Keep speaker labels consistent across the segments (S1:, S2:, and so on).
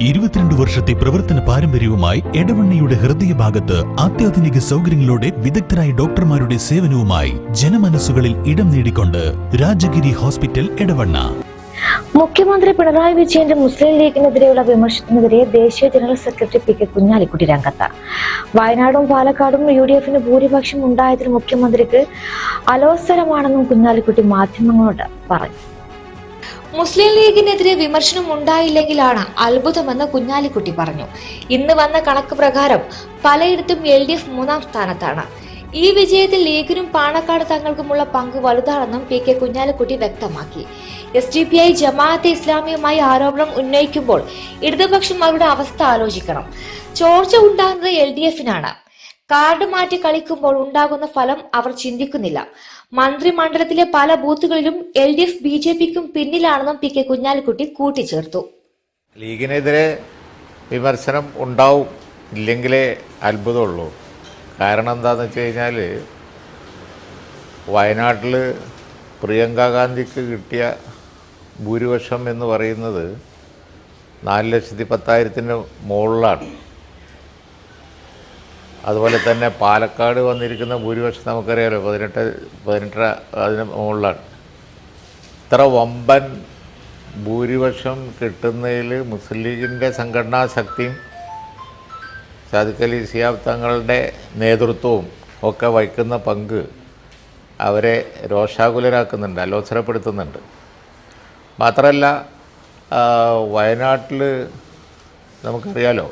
S1: ഇരുപത്തിരണ്ട് വർഷത്തെ പ്രവർത്തന പാരമ്പര്യവുമായി എടവണ്ണയുടെ ഹൃദയഭാഗത്ത് അത്യാധുനിക സൗകര്യങ്ങളോടെ വിദഗ്ധരായ ഡോക്ടർമാരുടെ സേവനവുമായി ജനമനസ്സുകളിൽ ഇടം നേടിക്കൊണ്ട് രാജഗിരി ഹോസ്പിറ്റൽ എടവണ്ണ.
S2: മുഖ്യമന്ത്രി പിണറായി വിജയന്റെ മുസ്ലിം ലീഗിനെതിരെയുള്ള വിമർശനത്തിനെതിരെ ദേശീയ general secretary P K Kunhalikutty രംഗത്ത്. വയനാടും പാലക്കാടും യു ഡി എഫിന് ഭൂരിപക്ഷം ഉണ്ടായതിൽ മുഖ്യമന്ത്രിക്ക് അലോസരമാണെന്നും കുഞ്ഞാലിക്കുട്ടി മാധ്യമങ്ങളോട് പറഞ്ഞു.
S3: മുസ്ലിം ലീഗിനെതിരെ വിമർശനം ഉണ്ടായില്ലെങ്കിലാണ് അത്ഭുതമെന്ന് കുഞ്ഞാലിക്കുട്ടി പറഞ്ഞു. ഇന്ന് വന്ന കണക്ക് പ്രകാരം പലയിടത്തും എൽ ഡി എഫ് മൂന്നാം സ്ഥാനത്താണ്. ഈ വിജയത്തിൽ ലീഗിനും പാണക്കാട് തങ്ങൾക്കുമുള്ള പങ്ക് വലുതാണെന്നും പി കെ കുഞ്ഞാലിക്കുട്ടി വ്യക്തമാക്കി. S D P I Jamaat-e ഇസ്ലാമിയുമായി ആരോപണം ഉന്നയിക്കുമ്പോൾ ഇടതുപക്ഷം അവരുടെ അവസ്ഥ ആലോചിക്കണം. ചോർച്ച ഉണ്ടാകുന്നത് എൽ ഡി എഫിനാണ് കാർഡ് മാറ്റി കളിക്കുമ്പോൾ ഉണ്ടാകുന്ന ഫലം അവർ ചിന്തിക്കുന്നില്ല. മന്ത്രിമണ്ഡലത്തിലെ പല ബൂത്തുകളിലും L D F B J പിക്കും പിന്നിലാണെന്നും പി കെ കുഞ്ഞാലിക്കുട്ടി കൂട്ടിച്ചേർത്തു.
S4: ലീഗിനെതിരെ വിമർശനം ഉണ്ടാവും. ഇല്ലെങ്കിലേ അത്ഭുതമുള്ളൂ. കാരണം എന്താണെന്ന് വെച്ച് കഴിഞ്ഞാൽ വയനാട്ടിൽ പ്രിയങ്ക ഗാന്ധിക്ക് കിട്ടിയ ഭൂരിപക്ഷം എന്ന് പറയുന്നത് നാല് ലക്ഷത്തി പത്തായിരത്തിന്റെ മുകളിലാണ്. അതുപോലെ തന്നെ പാലക്കാട് വന്നിരിക്കുന്ന ഭൂരിപക്ഷം നമുക്കറിയാമല്ലോ പതിനെട്ട് പതിനെട്ടര അതിന് മുകളിലാണ്. ഇത്ര വമ്പൻ ഭൂരിപക്ഷം കിട്ടുന്നതിൽ മുസ്ലിം ലീഗിന്റെ സംഘടനാ ശക്തിയും സാദിഖലി സിയാബ് തങ്ങളുടെ നേതൃത്വവും ഒക്കെ വഹിക്കുന്ന പങ്ക് അവരെ രോഷാകുലരാക്കുന്നുണ്ട് അലോസരപ്പെടുത്തുന്നുണ്ട്. മാത്രമല്ല വയനാട്ടിൽ നമുക്കറിയാലോ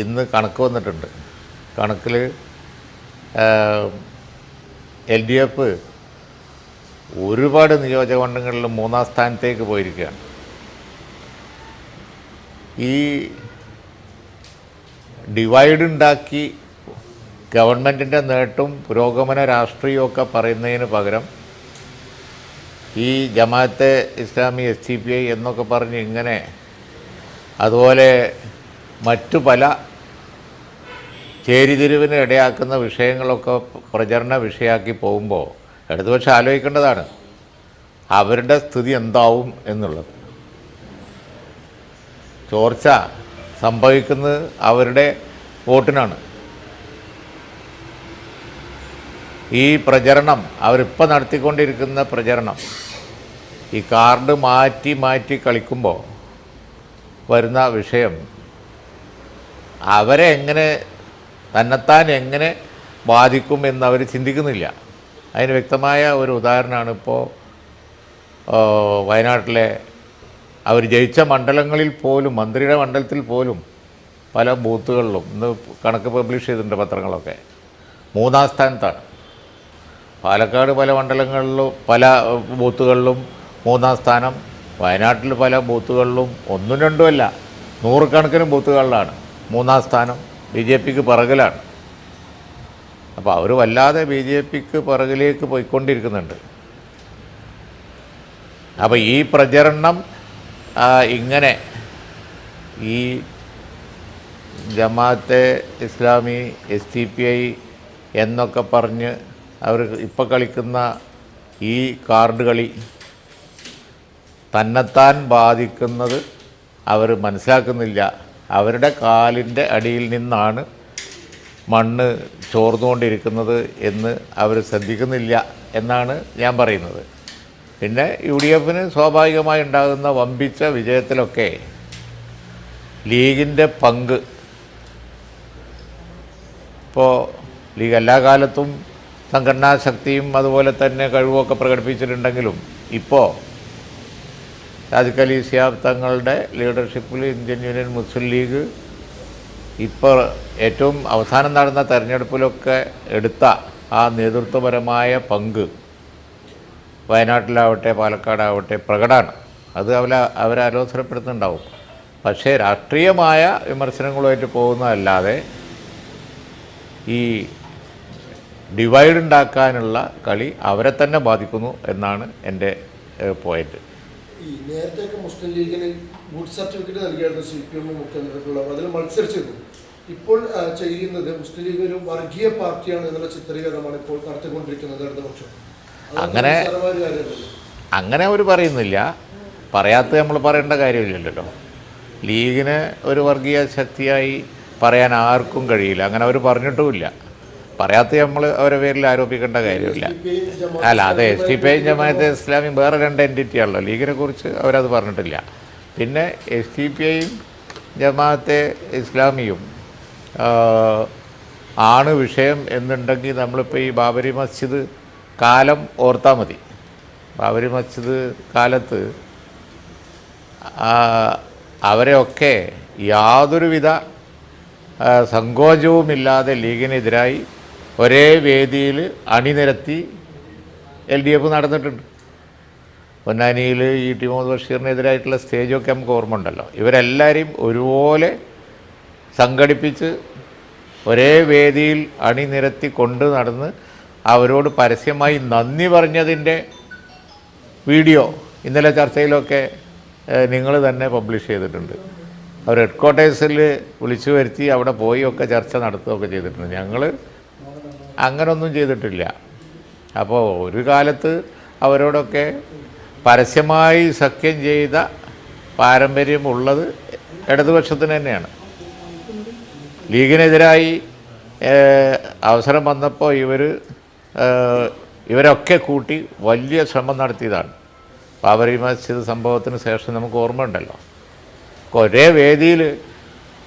S4: ഇന്ന് കണക്ക് വന്നിട്ടുണ്ട്. കണക്കിൽ എൽ ഡി എഫ് ഒരുപാട് നിയോജക മണ്ഡലങ്ങളിൽ മൂന്നാം സ്ഥാനത്തേക്ക് പോയിരിക്കുകയാണ്. ഈ ഡിവൈഡ് ഉണ്ടാക്കി ഗവൺമെന്റിന്റെ നേട്ടവും പുരോഗമന രാഷ്ട്രീയമൊക്കെ പറയുന്നതിന് പകരം ഈ Jamaat-e Islami S C P I എന്നൊക്കെ പറഞ്ഞ് ഇങ്ങനെ അതുപോലെ മറ്റു പല ചേരിതിരിവിന് ഇടയാക്കുന്ന വിഷയങ്ങളൊക്കെ പ്രചരണ വിഷയമാക്കി പോകുമ്പോൾ ഇടതുപക്ഷം ആലോചിക്കേണ്ടതാണ് അവരുടെ സ്ഥിതി എന്താവും എന്നുള്ളത്. ചോർച്ച സംഭവിക്കുന്നത് അവരുടെ വോട്ടിനാണ്. ഈ പ്രചരണം അവരിപ്പോൾ നടത്തിക്കൊണ്ടിരിക്കുന്ന പ്രചരണം ഈ കാർഡ് മാറ്റി മാറ്റി കളിക്കുമ്പോൾ വരുന്ന വിഷയം അവരെ എങ്ങനെ തന്നെത്താൻ എങ്ങനെ ബാധിക്കും എന്നവർ ചിന്തിക്കുന്നില്ല. അതിന് വ്യക്തമായ ഒരു ഉദാഹരണമാണ് ഇപ്പോൾ വയനാട്ടിലെ അവർ ജയിച്ച മണ്ഡലങ്ങളിൽ പോലും മന്ത്രിയുടെ മണ്ഡലത്തിൽ പോലും പല ബൂത്തുകളിലും ഇന്ന് കണക്ക് പബ്ലിഷ് ചെയ്തിട്ടുണ്ട് പത്രങ്ങളൊക്കെ. മൂന്നാം സ്ഥാനത്താണ്. പാലക്കാട് പല മണ്ഡലങ്ങളിലും പല ബൂത്തുകളിലും മൂന്നാം സ്ഥാനം. വയനാട്ടിൽ പല ബൂത്തുകളിലും ഒന്നും രണ്ടുമല്ല നൂറുകണക്കിന് ബൂത്തുകളിലാണ്. മൂന്നാം സ്ഥാനം ബി ജെ പിക്ക് പിറകിലാണ്. അപ്പോൾ അവർ വല്ലാതെ ബി ജെ പിക്ക് പിറകിലേക്ക് പോയിക്കൊണ്ടിരിക്കുന്നുണ്ട്. അപ്പോൾ ഈ പ്രചരണം ഇങ്ങനെ ഈ Jamaat-e Islami S T P I എന്നൊക്കെ പറഞ്ഞ് അവർ ഇപ്പോൾ കളിക്കുന്ന ഈ കാർഡ് കളി തന്നെത്താൻ ബാധിക്കുന്നത് അവർ മനസ്സിലാക്കുന്നില്ല. അവരുടെ കാലിന്റെ അടിയിൽ നിന്നാണ് മണ്ണ് ചോർന്നുകൊണ്ടിരിക്കുന്നത് എന്ന് അവർ ശ്രദ്ധിക്കുന്നില്ല എന്നാണ് ഞാൻ പറയുന്നത്. പിന്നെ യു ഡി എഫിന് സ്വാഭാവികമായി ഉണ്ടാകുന്ന വമ്പിച്ച വിജയത്തിലൊക്കെ ലീഗിന്റെ പങ്ക് ഇപ്പോൾ ലീഗ് എല്ലാ കാലത്തും സംഘടനാ ശക്തിയും അതുപോലെ തന്നെ കഴിവുമൊക്കെ പ്രകടിപ്പിച്ചിട്ടുണ്ടെങ്കിലും ഇപ്പോൾ അലി സിയാബ് തങ്ങളുടെ ലീഡർഷിപ്പിൽ ഇന്ത്യൻ യൂണിയൻ മുസ്ലിം ലീഗ് ഇപ്പോൾ ഏറ്റവും അവസാനം നടന്ന തെരഞ്ഞെടുപ്പിലൊക്കെ എടുത്ത ആ നേതൃത്വപരമായ പങ്ക് വയനാട്ടിലാവട്ടെ പാലക്കാടാവട്ടെ പ്രകടമാണ്. അത് അവർ അവരലോസരപ്പെടുത്തുന്നുണ്ടാവും പക്ഷേ രാഷ്ട്രീയമായ വിമർശനങ്ങളുമായിട്ട് പോകുന്നതല്ലാതെ ഈ ഡിവൈഡ് ഉണ്ടാക്കാനുള്ള കളി അവരെ തന്നെ ബാധിക്കുന്നു എന്നാണ് എന്റെ പോയിന്റ്
S5: ഈ നേരത്തെയൊക്കെ മുസ്ലിം ലീഗിന് ഗുഡ് സർട്ടിഫിക്കറ്റ് നൽകിയായിരുന്നു സി പി എമ്മും മുഖ്യമന്ത്രിക്കുള്ള അതിൽ മത്സരിച്ചിരുന്നു. ഇപ്പോൾ ചെയ്യുന്നത് മുസ്ലിം ലീഗ് ഒരു വർഗീയ പാർട്ടിയാണ് എന്നുള്ള ചിത്രീകരണമാണ് ഇപ്പോൾ നടത്തിക്കൊണ്ടിരിക്കുന്നത് ഇടതുപക്ഷം.
S4: അങ്ങനെ- അങ്ങനെ അവർ പറയുന്നില്ല. പറയാത്ത നമ്മൾ പറയേണ്ട കാര്യമില്ലല്ലോ. ലീഗിന് ഒരു വർഗീയ ശക്തിയായി പറയാൻ ആർക്കും കഴിയില്ല. അങ്ങനെ അവർ പറഞ്ഞിട്ടുമില്ല. പറയാത്ത നമ്മൾ അവരെ പേരിൽ ആരോപിക്കേണ്ട കാര്യമില്ല. അല്ല അതെ S T P I Jamaat Islami വേറെ രണ്ട് എന്റിറ്റിയാണല്ലോ ലീഗിനെ കുറിച്ച് അവരത് പറഞ്ഞിട്ടില്ല. പിന്നെ എസ് ടി പി ഐയും ജമാഅത്തെ ഇസ്ലാമിയും ആണ് വിഷയം എന്നുണ്ടെങ്കിൽ നമ്മളിപ്പോൾ ഈ ബാബരി മസ്ജിദ് കാലം ഓർത്താൽ മതി. ബാബരി മസ്ജിദ് കാലത്ത് അവരെയൊക്കെ യാതൊരുവിധ സങ്കോചവുമില്ലാതെ ലീഗിനെതിരായി ഒരേ വേദിയിൽ അണിനിരത്തി എൽ ഡി എഫ് നടന്നിട്ടുണ്ട്. പൊന്നാനിയിൽ ഈ ടി മുഹമ്മദ് ബഷീറിനെതിരായിട്ടുള്ള സ്റ്റേജൊക്കെ നമുക്ക് ഓർമ്മ ഉണ്ടല്ലോ ഇവരെല്ലാവരെയും ഒരുപോലെ സംഘടിപ്പിച്ച് ഒരേ വേദിയിൽ അണിനിരത്തി കൊണ്ട് നടന്ന് അവരോട് പരസ്യമായി നന്ദി പറഞ്ഞതിന്റെ വീഡിയോ ഇന്നലെ ചർച്ചയിലൊക്കെ നിങ്ങൾ തന്നെ പബ്ലിഷ് ചെയ്തിട്ടുണ്ട്. അവർ ഹെഡ് ക്വാർട്ടേഴ്സിൽ വിളിച്ചു വരുത്തി അവിടെ പോയി ഒക്കെ ചർച്ച നടത്തുകയൊക്കെ ചെയ്തിട്ടുണ്ട്. ഞങ്ങൾ അങ്ങനൊന്നും ചെയ്തിട്ടില്ല. അപ്പോൾ ഒരു കാലത്ത് അവരോടൊക്കെ പരസ്യമായി സഖ്യം ചെയ്ത പാരമ്പര്യമുള്ളത് ഇടതുപക്ഷത്തിന് തന്നെയാണ്. ലീഗിനെതിരായി അവസരം വന്നപ്പോൾ ഇവർ ഇവരൊക്കെ കൂട്ടി വലിയ ശ്രമം നടത്തിയതാണ്. ബാബരി മസ്ജിദ് സംഭവത്തിന് ശേഷം നമുക്ക് ഓർമ്മയുണ്ടല്ലോ. ഒരേ വേദിയിൽ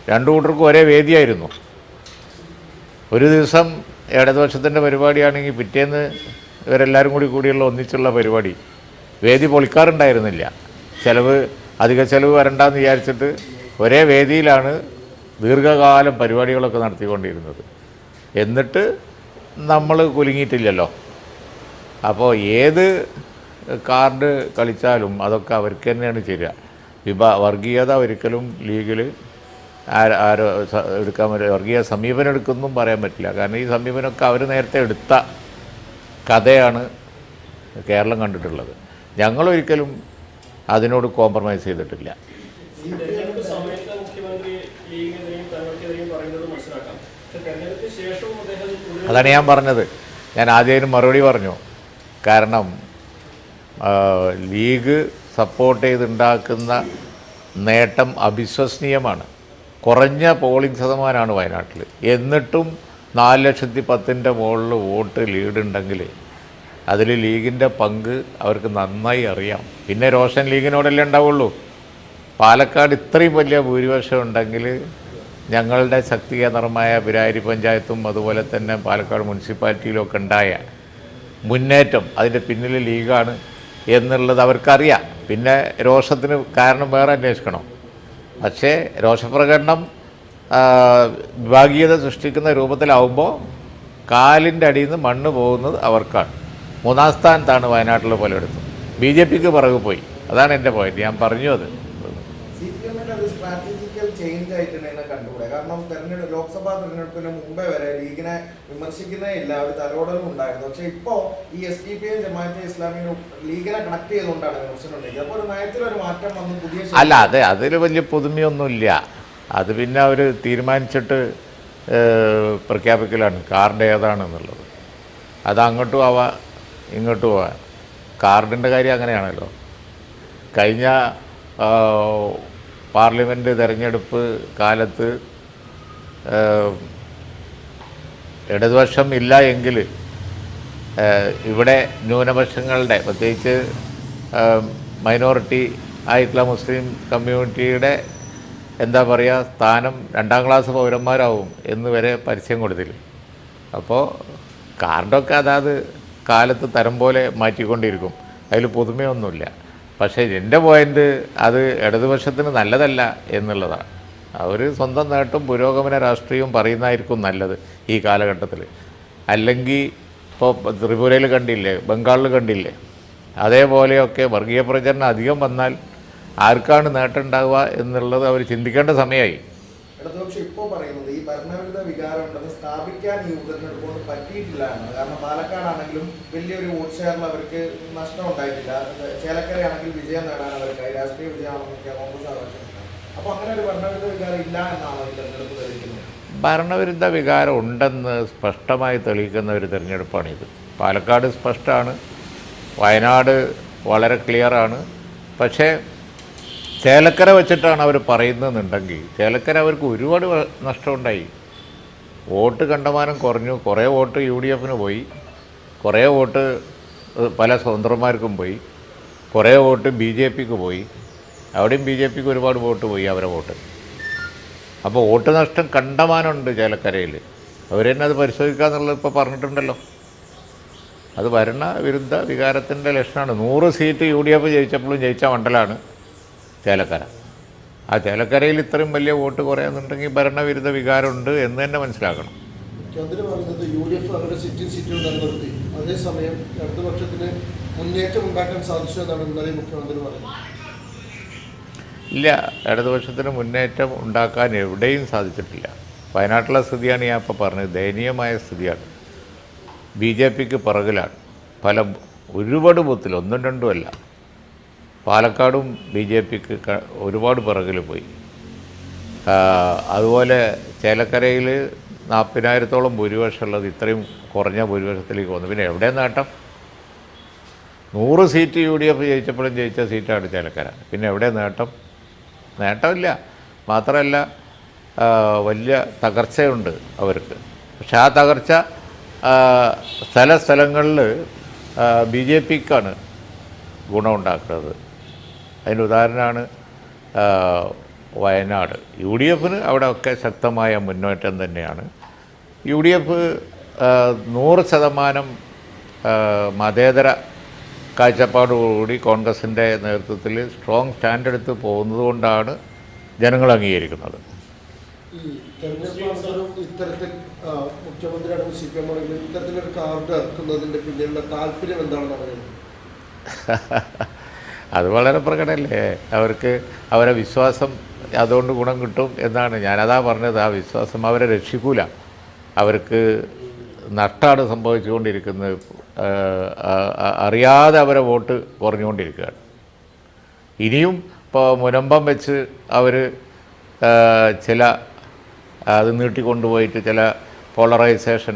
S4: രണ്ടു കൂട്ടർക്കും ഒരേ വേദിയായിരുന്നു. ഒരു ദിവസം ഇടതുപക്ഷത്തിന്റെ പരിപാടിയാണെങ്കിൽ പിറ്റേന്ന് ഇവരെല്ലാവരും കൂടി കൂടിയുള്ള ഒന്നിച്ചുള്ള പരിപാടി. വേദി പൊളിക്കാറുണ്ടായിരുന്നില്ല. ചിലവ് അധിക ചിലവ് വരണ്ടെന്ന് വിചാരിച്ചിട്ട് ഒരേ വേദിയിലാണ് ദീർഘകാലം പരിപാടികളൊക്കെ നടത്തിക്കൊണ്ടിരുന്നത്. എന്നിട്ട് നമ്മൾ കുലുങ്ങിയിട്ടില്ലല്ലോ. അപ്പോൾ ഏത് കാർഡ് കളിച്ചാലും അതൊക്കെ അവർക്ക് തന്നെയാണ് ചെയ്യുക വിഭാ വർഗീയത ഒരിക്കലും ലീഗിൽ ആരോ എടുക്കാൻ പറ്റില്ല വർഗീയ സമീപനം എടുക്കുന്നതും പറയാൻ പറ്റില്ല. കാരണം ഈ സമീപനമൊക്കെ അവർ നേരത്തെ എടുത്ത കഥയാണ് കേരളം കണ്ടിട്ടുള്ളത്. ഞങ്ങളൊരിക്കലും അതിനോട് കോംപ്രമൈസ് ചെയ്തിട്ടില്ല. അതാണ് ഞാൻ പറഞ്ഞത്. ഞാൻ ആദ്യം മറുപടി പറഞ്ഞു. കാരണം ലീഗ് സപ്പോർട്ട് ചെയ്തുണ്ടാക്കുന്ന നേട്ടം അവിശ്വസനീയമാണ്. കുറഞ്ഞ പോളിംഗ് ശതമാനമാണ് വയനാട്ടിൽ എന്നിട്ടും നാല് ലക്ഷത്തി പത്തിന്റെ മുകളിൽ വോട്ട് ലീഡുണ്ടെങ്കിൽ അതിൽ ലീഗിന്റെ പങ്ക് അവർക്ക് നന്നായി അറിയാം. പിന്നെ റോഷൻ ലീഗിനോടല്ലേ ഉണ്ടാവുള്ളൂ. പാലക്കാട് ഇത്രയും വലിയ ഭൂരിപക്ഷം ഉണ്ടെങ്കിൽ ഞങ്ങളുടെ ശക്തി കേന്ദ്രമായ പിരാരി പഞ്ചായത്തും അതുപോലെ തന്നെ പാലക്കാട് മുനിസിപ്പാലിറ്റിയിലൊക്കെ ഉണ്ടായ മുന്നേറ്റം അതിന്റെ പിന്നിൽ ലീഗാണ് എന്നുള്ളത് അവർക്കറിയാം. പിന്നെ രോഷത്തിന് കാരണം വേറെ അന്വേഷിക്കണം? പക്ഷേ രോഷപ്രകടനം വിഭാഗീയത സൃഷ്ടിക്കുന്ന രൂപത്തിലാവുമ്പോൾ കാലിന്റെ അടിയിൽ നിന്ന് മണ്ണ് പോകുന്നത് അവർക്കാണ്. മൂന്നാം സ്ഥാനത്താണ് വയനാട്ടിൽ പലയിടത്തും ബി ജെ പിക്ക് പിറകു പോയി. അതാണ് എന്റെ പോയിന്റ് ഞാൻ പറഞ്ഞു അത്.
S6: സ്ട്രാറ്റജിക്കൽ ചേഞ്ച് കാരണം ലോക്സഭാ തെരഞ്ഞെടുപ്പിന് മുമ്പേ വരെ ലീഗിനെ വിമർശിക്കുന്നേ എല്ലാ ഒരു തലോടലും ഉണ്ടായിരുന്നു. പക്ഷെ ഇപ്പോ ഈ എസ് ഡി പി ജമാഅത്തെ ഇസ്ലാമിനും ലീഗിനെ കണക്ട് ചെയ്തുകൊണ്ടാണ് വിമർശനം അപ്പോൾ ഒരു നയത്തിലൊരു മാറ്റം വന്ന് പുതിയ
S4: അല്ല അതെ അതിൽ വലിയ പുതുമയൊന്നുമില്ല. അത് പിന്നെ അവർ തീരുമാനിച്ചിട്ട് പ്രഖ്യാപിക്കലാണ്. കാറിന്റെ ഏതാണെന്നുള്ളത്. അത് അങ്ങോട്ടും ആവാം ഇങ്ങോട്ടും ആവാം. കാർഡിന്റെ കാര്യം അങ്ങനെയാണല്ലോ. കഴിഞ്ഞ പാർലമെന്റ് തെരഞ്ഞെടുപ്പ് കാലത്ത് ഇടതുപക്ഷം ഇല്ല എങ്കിൽ ഇവിടെ ന്യൂനപക്ഷങ്ങളുടെ പ്രത്യേകിച്ച് മൈനോറിറ്റി ആയിട്ടുള്ള മുസ്ലിം കമ്മ്യൂണിറ്റിയുടെ എന്താ പറയുക സ്ഥാനം രണ്ടാം ക്ലാസ് പൗരന്മാരാവും എന്ന് വരെ പരസ്യം കൊടുത്തില്ല അപ്പോൾ കാർഡൊക്കെ അതാത് കാലത്ത് തരം പോലെ മാറ്റിക്കൊണ്ടിരിക്കും. അതിൽ പുതുമയൊന്നുമില്ല. പക്ഷേ എന്റെ പോയിന്റ് അത് ഇടതുപക്ഷത്തിന് നല്ലതല്ല എന്നുള്ളതാണ്. അവർ സ്വന്തം നേട്ടം പുരോഗമന രാഷ്ട്രീയവും പറയുന്നതായിരിക്കും നല്ലത് ഈ കാലഘട്ടത്തിൽ അല്ലെങ്കിൽ ഇപ്പോൾ ത്രിപുരയിൽ കണ്ടില്ലേ ബംഗാളിൽ കണ്ടില്ലേ അതേപോലെയൊക്കെ വർഗീയ പ്രചരണം അധികം വന്നാൽ ആർക്കാണ് നേട്ടം ഉണ്ടാവുക എന്നുള്ളത് അവർ ചിന്തിക്കേണ്ട സമയമായി.
S6: ഇപ്പോൾ പറയുന്നത് ഈ ഉണ്ടെന്ന് സ്ഥാപിക്കാൻ വലിയൊരു അവർക്ക് വിജയം നേടാൻ രാഷ്ട്രീയ ആവശ്യപ്പെട്ടു അപ്പൊ അങ്ങനെ ഒരു ഭരണവിരുദ്ധ വികാരം
S4: ഉണ്ടെന്ന് സ്പഷ്ടമായി തെളിയിക്കുന്ന ഒരു തിരഞ്ഞെടുപ്പാണിത് പാലക്കാട് സ്പഷ്ടമാണ് വയനാട് വളരെ ക്ലിയറാണ്. പക്ഷേ ചേലക്കര വെച്ചിട്ടാണ് അവർ പറയുന്നതെന്നുണ്ടെങ്കിൽ ചേലക്കര അവർക്ക് ഒരുപാട് നഷ്ടമുണ്ടായി. വോട്ട് കണ്ടമാനം കുറഞ്ഞു. കുറേ വോട്ട് യു ഡി എഫിന് പോയി. കുറേ വോട്ട് പല സ്വതന്ത്രന്മാർക്കും പോയി. കുറേ വോട്ട് ബി ജെ പിക്ക് പോയി. അവിടെയും ബി ജെ പിക്ക് ഒരുപാട് വോട്ട് പോയി അവരെ വോട്ട്. അപ്പോൾ വോട്ട് നഷ്ടം കണ്ടമാനമുണ്ട് ചേലക്കരയിൽ. അവർ തന്നെ അത് പരിശോധിക്കാന്നുള്ളത് ഇപ്പോൾ പറഞ്ഞിട്ടുണ്ടല്ലോ. അത് ഭരണ വിരുദ്ധ വികാരത്തിന്റെ ലക്ഷണമാണ്. നൂറ് സീറ്റ് യു ഡി എഫ് ജയിച്ചപ്പോഴും ജയിച്ച മണ്ഡലമാണ് ചേലക്കര. ആ ചേലക്കരയിൽ ഇത്രയും വലിയ വോട്ട് കുറയാന്നുണ്ടെങ്കിൽ ഭരണവിരുദ്ധ വികാരമുണ്ട് എന്ന് തന്നെ മനസ്സിലാക്കണം.
S5: അവരുടെ അതേസമയം ഇടതുപക്ഷത്തിന് മുന്നേറ്റം ഉണ്ടാക്കാൻ സാധിച്ചു എന്നാണ് ഇന്നലെ മുഖ്യമന്ത്രി പറയുന്നത്.
S4: ഇല്ല. ഇടതുപക്ഷത്തിന് മുന്നേറ്റം ഉണ്ടാക്കാൻ എവിടെയും സാധിച്ചിട്ടില്ല. വയനാട്ടിലെ സ്ഥിതിയാണ് ഞാൻ ഇപ്പോൾ പറഞ്ഞത്. ദയനീയമായ സ്ഥിതിയാണ്. ബി ജെ പിക്ക് പിറകിലാണ്. പല ഒരുപാട് ബൂത്തിൽ ഒന്നും രണ്ടും അല്ല. പാലക്കാടും ബി ജെ പിക്ക് ഒരുപാട് പിറകിൽ പോയി. അതുപോലെ ചേലക്കരയിൽ നാൽപ്പതിനായിരത്തോളം ഭൂരിപക്ഷമുള്ളത് ഇത്രയും കുറഞ്ഞ ഭൂരിപക്ഷത്തിലേക്ക് വന്നു. പിന്നെ എവിടെ നേട്ടം? നൂറ് സീറ്റ് യു ഡി എഫ് ജയിച്ചപ്പോഴും ജയിച്ച സീറ്റാണ് ചേലക്കര. പിന്നെ എവിടെ നേട്ടം? നേട്ടമില്ല. മാത്രമല്ല വലിയ തകർച്ചയുണ്ട് അവർക്ക്. പക്ഷെ ആ തകർച്ച സ്ഥല സ്ഥലങ്ങളിൽ ബി ജെ പിക്കാണ് ഗുണമുണ്ടാക്കുന്നത്. അതിന് ഉദാഹരണമാണ് വയനാട്. യു ഡി എഫിന് അവിടെ ഒക്കെ ശക്തമായ മുന്നേറ്റം തന്നെയാണ്. യു ഡി എഫ് നൂറ് ശതമാനം മതേതര കാഴ്ചപ്പാടോടുകൂടി കോൺഗ്രസിന്റെ നേതൃത്വത്തിൽ സ്ട്രോങ് സ്റ്റാൻഡ് എടുത്ത് പോകുന്നത് കൊണ്ടാണ് ജനങ്ങൾ അംഗീകരിക്കുന്നത്.
S5: ഈ തെരഞ്ഞെടുപ്പ് അവസരം ഇത്തരത്തിൽ ആ, മുഖ്യമന്ത്രി അടക്കം സി പി എം ആണെങ്കിലും ഇത്തരത്തിലൊരു കാർഡ് ഇറക്കുന്നതിന്റെ പിന്നിലുള്ള താല്പര്യം എന്താണെന്ന് പറയുന്നത്
S4: അത് വളരെ പ്രകടമല്ലേ? അവർക്ക് അവരെ വിശ്വാസം അതുകൊണ്ട് ഗുണം കിട്ടും എന്നാണ്. ഞാനതാ പറഞ്ഞത് ആ വിശ്വാസം അവരെ രക്ഷിക്കൂല. അവർക്ക് നഷ്ടമാണ് സംഭവിച്ചുകൊണ്ടിരിക്കുന്നത്. അറിയാതെ അവരെ വോട്ട് കുറഞ്ഞുകൊണ്ടിരിക്കുകയാണ്. ഇനിയും ഇപ്പോൾ മുനമ്പം വെച്ച് അവർ ചില അത് നീട്ടിക്കൊണ്ടുപോയിട്ട് ചില പോളറൈസേഷൻ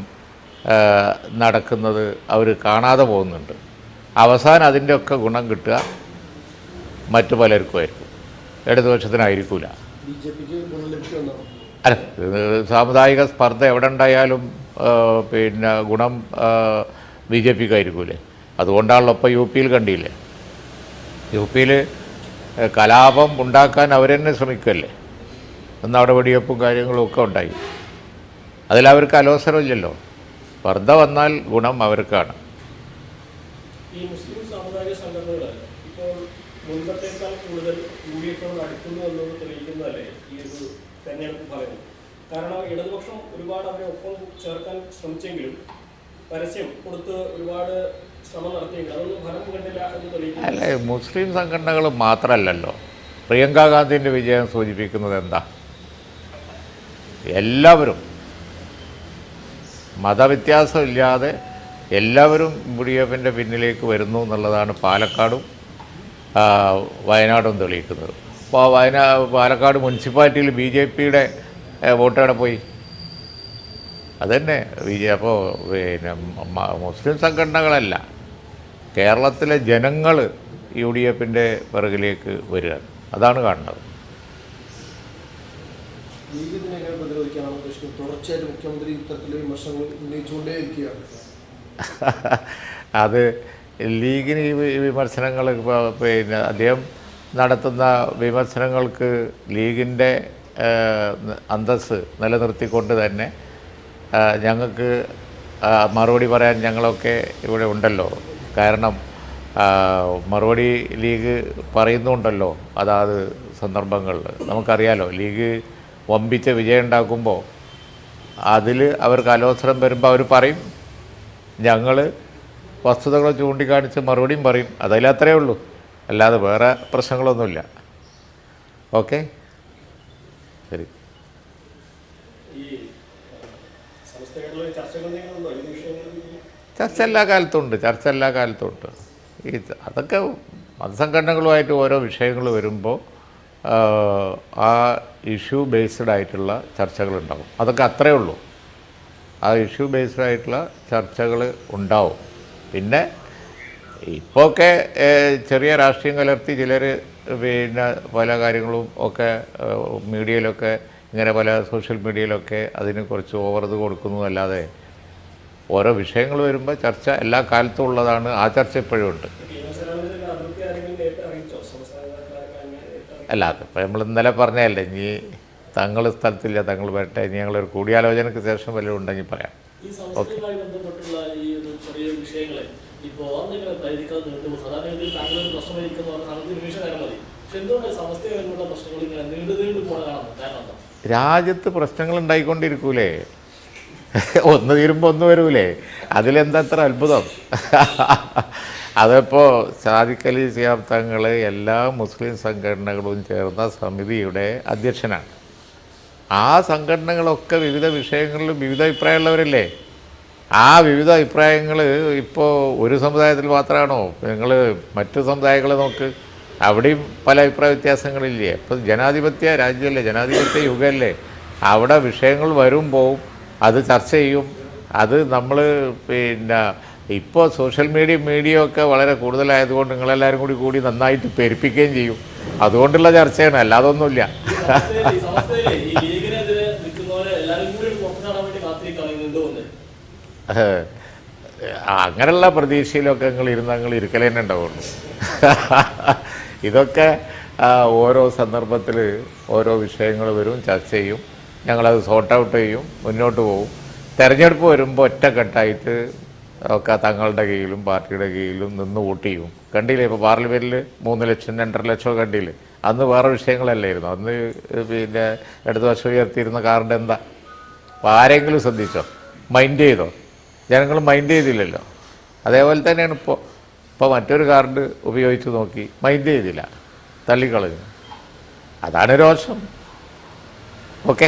S4: നടക്കുന്നത് അവർ കാണാതെ പോകുന്നുണ്ട്. അവസാനം അതിന്റെയൊക്കെ ഗുണം കിട്ടുക മറ്റു പലർക്കുമായിരിക്കും ഇടതുപക്ഷത്തിനായിരിക്കില്ല അല്ല സാമുദായിക സ്പർദ്ധ എവിടെ ഉണ്ടായാലും പിന്നെ ഗുണം ബി ജെ പിക്ക് ആയിരിക്കൂലേ അതുകൊണ്ടാണല്ലോ ഇപ്പോൾ യു പിയിൽ കണ്ടില്ലേ? യു പിയിൽ കലാപം ഉണ്ടാക്കാൻ അവർ തന്നെ ശ്രമിക്കല്ലേ? അന്ന് അവിടെ വെടിവെപ്പും കാര്യങ്ങളും ഒക്കെ ഉണ്ടായി. അതിലവർക്ക് അലോസരമില്ലല്ലോ. സ്പർദ്ധ വന്നാൽ ഗുണം അവർക്കാണ്.
S7: ഈ മുസ്ലിം സംഘടനകൾ ഇപ്പോൾ മുൻപത്തേക്കാൾ കൂടുതൽ ഈ ഒരു കാരണം ഇടതുപക്ഷം ഒരുപാട് അവരെ ഒപ്പം ചേർക്കാൻ ശ്രമിച്ചെങ്കിലും പരസ്യം കൊടുത്ത് ഒരുപാട് ശ്രമം ഫലം കണ്ടില്ല
S4: അല്ല മുസ്ലിം സംഘടനകൾ മാത്രമല്ലല്ലോ. പ്രിയങ്ക ഗാന്ധിന്റെ വിജയം സൂചിപ്പിക്കുന്നത് എന്താ? എല്ലാവരും മതവ്യത്യാസമില്ലാതെ എല്ലാവരും യു ഡി എഫിന്റെ പിന്നിലേക്ക് വരുന്നു എന്നുള്ളതാണ് പാലക്കാടും വയനാടും തെളിയിക്കുന്നത്. അപ്പോൾ വയനാ പാലക്കാട് മുനിസിപ്പാലിറ്റിയിൽ ബി ജെ പിയുടെ വോട്ട് പോയി? അതന്നെ. അപ്പോൾ പിന്നെ മുസ്ലിം സംഘടനകളല്ല. കേരളത്തിലെ ജനങ്ങൾ യു ഡി എഫിന്റെ പിറകിലേക്ക് വരിക. അതാണ് കാണുന്നത്.
S5: തുടർച്ചയായിട്ട് മുഖ്യമന്ത്രി ഇത്തരത്തിലെ വിമർശനങ്ങൾ ഉന്നയിച്ചുകൊണ്ടേയിരിക്കുകയാണ്.
S4: അത് ലീഗിന് ഈ വിമർശനങ്ങൾ ഇപ്പോൾ പിന്നെ അദ്ദേഹം നടത്തുന്ന വിമർശനങ്ങൾക്ക് ലീഗിന്റെ അന്തസ് നിലനിർത്തിക്കൊണ്ട് തന്നെ ഞങ്ങൾക്ക് മറുപടി പറയാൻ ഞങ്ങളൊക്കെ ഇവിടെ ഉണ്ടല്ലോ. കാരണം മറുപടി ലീഗ് പറയുന്നുണ്ടല്ലോ. അതാത് സന്ദർഭങ്ങളിൽ നമുക്കറിയാലോ ലീഗ് വമ്പിച്ച വിജയം ഉണ്ടാക്കുമ്പോൾ അതിൽ അവർക്ക് അലോസരം വരുമ്പോൾ അവർ പറയും. ഞങ്ങൾ വസ്തുതകൾ ചൂണ്ടിക്കാണിച്ച് മറുപടിയും പറയും. അതിലത്രേ ഉള്ളൂ. അല്ലാതെ വേറെ പ്രശ്നങ്ങളൊന്നുമില്ല. ഓക്കെ ശരി
S7: ഈ സമസ്ത കേരള ചർച്ചകൾ എന്തെങ്കിലും ഉണ്ടോ ഈ വിഷയങ്ങളിൽ ഈ
S4: ചർച്ച എല്ലാ കാലത്തും ഉണ്ട് ചർച്ച എല്ലാ കാലത്തും ഉണ്ട് ഈ അതൊക്കെ മതസംഘടനകളുമായിട്ട് ഓരോ വിഷയങ്ങൾ വരുമ്പോൾ ആ ഇഷ്യൂ ബേസ്ഡ് ആയിട്ടുള്ള ചർച്ചകളുണ്ടാവും. അതൊക്കെ അത്രയേ ഉള്ളൂ. ആ ഇഷ്യൂ ബേസ്ഡ് ആയിട്ടുള്ള ചർച്ചകൾ ഉണ്ടാവും. പിന്നെ ഇപ്പോഴൊക്കെ ചെറിയ രാഷ്ട്രീയം കലർത്തി ചിലർ പിന്നെ പല കാര്യങ്ങളും ഒക്കെ മീഡിയയിലൊക്കെ ഇങ്ങനെ പല സോഷ്യൽ മീഡിയയിലൊക്കെ അതിന് കുറച്ച് ഓവർ ഇത് കൊടുക്കുന്നു. അല്ലാതെ ഓരോ വിഷയങ്ങൾ വരുമ്പോൾ ചർച്ച എല്ലാ കാലത്തും ഉള്ളതാണ്. ആ ചർച്ച ഇപ്പോഴും ഉണ്ട്? അല്ല അതിപ്പോൾ നമ്മൾ ഇന്നലെ പറഞ്ഞതല്ലേ ഇനി തങ്ങൾ സ്ഥലത്തില്ല തങ്ങൾ വരട്ടെ ഇനി ഞങ്ങളൊരു കൂടിയാലോചനയ്ക്ക് ശേഷം വല്ലതും ഉണ്ടെങ്കിൽ പറയാം.
S8: ഓക്കെ ഇപ്പോൾ
S4: രാജ്യത്ത് പ്രശ്നങ്ങൾ ഉണ്ടായിക്കൊണ്ടിരിക്കൂലേ? ഒന്ന് തീരുമ്പോൾ ഒന്ന് വരൂലേ. അതിലെന്താ അത്ര അത്ഭുതം അതിപ്പോൾ സാദിഖലി സിയാബ് തങ്ങൾ എല്ലാ മുസ്ലിം സംഘടനകളും ചേർന്ന സമിതിയുടെ അധ്യക്ഷനാണ്. ആ സംഘടനകളൊക്കെ വിവിധ വിഷയങ്ങളിൽ വിവിധ അഭിപ്രായമുള്ളവരല്ലേ? ആ വിവിധ അഭിപ്രായങ്ങൾ ഇപ്പോൾ ഒരു സമുദായത്തിൽ മാത്രമാണോ നിങ്ങൾ മറ്റു സമുദായങ്ങളെ നോക്ക്. അവിടെയും പല അഭിപ്രായ വ്യത്യാസങ്ങളില്ലേ? അപ്പോൾ ജനാധിപത്യ രാജ്യമല്ലേ ജനാധിപത്യ യുഗമല്ലേ അവിടെ വിഷയങ്ങൾ വരുമ്പോൾ അത് ചർച്ച ചെയ്യും. അത് നമ്മൾ പിന്നെ ഇപ്പോൾ സോഷ്യൽ മീഡിയ മീഡിയ ഒക്കെ വളരെ കൂടുതലായതുകൊണ്ട് നിങ്ങളെല്ലാവരും കൂടി കൂടി നന്നായിട്ട് പെരുപ്പിക്കുകയും ചെയ്യും. അതുകൊണ്ടുള്ള ചർച്ചയാണ് അല്ലാതെ ഒന്നുമില്ല അങ്ങനെയുള്ള പ്രതീക്ഷയിലൊക്കെ നിങ്ങൾ ഇരുന്ന് നിങ്ങൾ ഇരിക്കലേ തന്നെ ഉണ്ടാവുള്ളൂ. ഇതൊക്കെ ഓരോ സന്ദർഭത്തിൽ ഓരോ വിഷയങ്ങൾ വരും ചർച്ച ചെയ്യും. ഞങ്ങളത് സോർട്ട് ഔട്ട് ചെയ്യും മുന്നോട്ട് പോകും തെരഞ്ഞെടുപ്പ് വരുമ്പോൾ ഒറ്റക്കെട്ടായിട്ട് ഒക്കെ തങ്ങളുടെ കീഴിലും പാർട്ടിയുടെ കീഴിലും നിന്ന് വോട്ട് ചെയ്യും. കണ്ടില്ലേ ഇപ്പോൾ പാർലമെന്റിൽ മൂന്ന് ലക്ഷം രണ്ടര ലക്ഷം കണ്ടില്ലേ? അന്ന് വേറെ വിഷയങ്ങളല്ലായിരുന്നു. അന്ന് പിന്നെ ഇടതു വശം ഉയർത്തിയിരുന്ന കാറിന്റെ എന്താ? അപ്പോൾ ആരെങ്കിലും ശ്രദ്ധിച്ചോ? മൈൻഡ് ചെയ്തോ? ജനങ്ങൾ മൈൻഡ് ചെയ്തില്ലല്ലോ. അതേപോലെ തന്നെയാണ് ഇപ്പോൾ ഇപ്പോൾ മറ്റൊരു കാർഡ് ഉപയോഗിച്ച് നോക്കി മൈൻഡ് ചെയ്തില്ല. തള്ളിക്കളഞ്ഞു. അതാണ് രോഷം. Okay